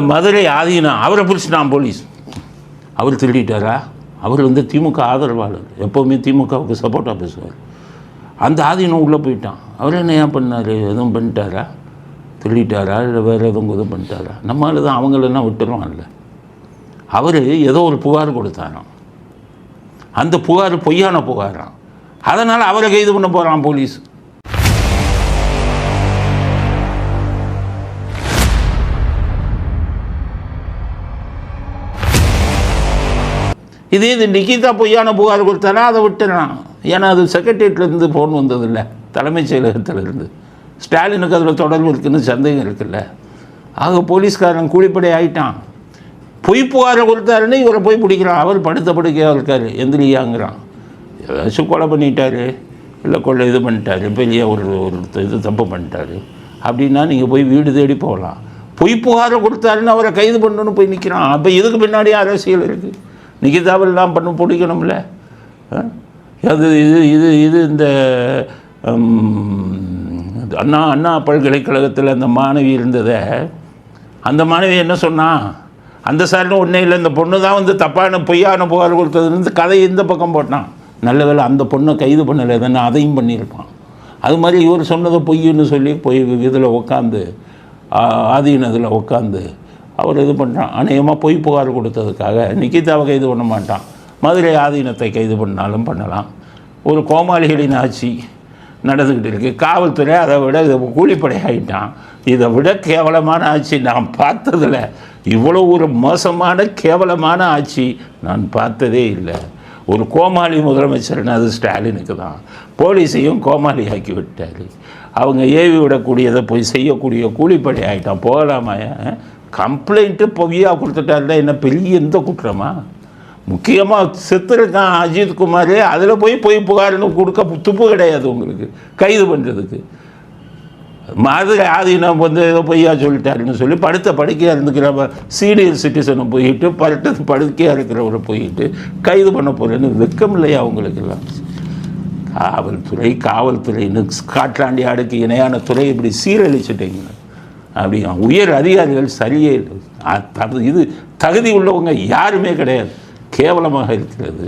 மதுரை ஆதீனம் அவரை பிடிச்சிட்டான் போலீஸ். அவர் திருடிட்டாரா? அவர் வந்து திமுக ஆதரவாளர். எப்போவுமே திமுகவுக்கு சப்போர்ட்டாக பேசுவார். அந்த ஆதீனம் உள்ளே போயிட்டான். அவர் என்ன ஏன் பண்ணார்? எதுவும் பண்ணிட்டாரா? திருடிட்டாரா? இல்லை வேறு எதுவும் எதுவும் பண்ணிட்டாரா? நம்மளால தான் அவங்களெல்லாம் விட்டுருவான்ல. அவர் ஏதோ ஒரு புகார் கொடுத்தாராம். அந்த புகார் பொய்யான புகாராம் அதனால் அவரை கைது பண்ண போகிறான் போலீஸ். இதே இது நிகிதா பொய்யான புகார் கொடுத்தாரா அதை விட்டுறான் ஏன்னா அது செக்ரட்டரியேட்லேருந்து ஃபோன் வந்ததில்ல. தலைமைச் செயலகத்திலிருந்து. ஸ்டாலினுக்கு அதில் தொடர்பு இருக்குன்னு சந்தேகம் இருக்குல்ல. ஆக போலீஸ்காரன் கூலிப்படை ஆயிட்டான். பொய் புகாரை கொடுத்தாருன்னு இவரை போய் பிடிக்கிறான். அவர் படுத்த படுக்கையாக இருக்கார். எந்திரியாங்கிறான். ஏதாச்சும் கொலை பண்ணிட்டாரு. இல்லை கொள்ளை இது பண்ணிட்டாரு. பெரிய ஒரு ஒரு இது தப்பு பண்ணிட்டாரு. அப்படின்னா நீங்கள் போய் வீடு தேடி போகலாம். பொய் புகாரை கொடுத்தாருன்னு அவரை கைது பண்ணணும்னு போய் நிற்கிறான் அப்போ இதுக்கு பின்னாடி அரசியல் இருக்குது நிகிதாவெல்லாம் பண்ண பிடிக்கணும்ல அது இது இது இது இந்த அண்ணா அண்ணா பல்கலைக்கழகத்தில் அந்த மாணவி இருந்ததை அந்த மாணவி என்ன சொன்னான் அந்த சார்னு ஒன்றே இல்லை இந்த பொண்ணு தான் வந்து தப்பான பொய்யான புகார் கொடுத்ததுலேருந்து கதை கதையை இந்த பக்கம் போட்டான். நல்ல வேலை அந்த பொண்ணை கைது பண்ணலை தானே அதையும் பண்ணியிருப்பான். அது மாதிரி இவர் சொன்னதை பொய்ன்னு சொல்லி போய் இதில் உட்காந்து ஆதீனத்தில் உட்காந்து அவர் இது பண்ணுறான் அநேகமாக பொய் புகார் கொடுத்ததுக்காக நிக்கிதாவை கைது பண்ண மாட்டான். மதுரை ஆதீனத்தை கைது பண்ணாலும் பண்ணலாம். ஒரு கோமாளிகளின் ஆட்சி நடந்துக்கிட்டு இருக்குது காவல்துறை அதை விட கூலிப்படை ஆகிட்டான் இதை விட கேவலமான ஆட்சி நான் பார்த்ததில் இவ்வளோ ஒரு மோசமான கேவலமான ஆட்சி நான் பார்த்ததே இல்லை. ஒரு கோமாளி முதலமைச்சர்னு அது ஸ்டாலினுக்கு தான். போலீஸையும் கோமாளி ஆக்கி விட்டார். அவங்க ஏவி விடக்கூடியதை போய் செய்யக்கூடிய கூலிப்படை ஆகிட்டான் போகலாமாயா? கம்ப்ளைண்ட்டு பொய்யா கொடுத்துட்டாருல என்ன பெரிய எந்த குற்றமா? முக்கியமாக செத்துருக்கான் அஜித் குமார் அதில் போய் பொய் புகார்னு கொடுக்க துப்பு கிடையாது உங்களுக்கு கைது பண்ணுறதுக்கு மாதிரி ஆதீனம் வந்து ஏதோ பொய்யா சொல்லிட்டாருன்னு சொல்லி படுத்த படுக்கையாக இருந்துக்கிற சீனியர் சிட்டிசனை போயிட்டு படுத்த படுக்கையாக இருக்கிறவரை போயிட்டு கைது பண்ண போகிறேன்னு வெக்கம் இல்லையா அவங்களுக்கெல்லாம்? காவல்துறை காவல்துறைன்னு காற்றாண்டி ஆடுக்கு இணையான துறை இப்படி சீரழிச்சிட்டீங்க. அப்படி உயர் அதிகாரிகள் சரியே இது தகுதி உள்ளவங்க யாருமே கிடையாது. கேவலமாக இருக்கிறது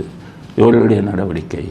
இவர்களுடைய நடவடிக்கை.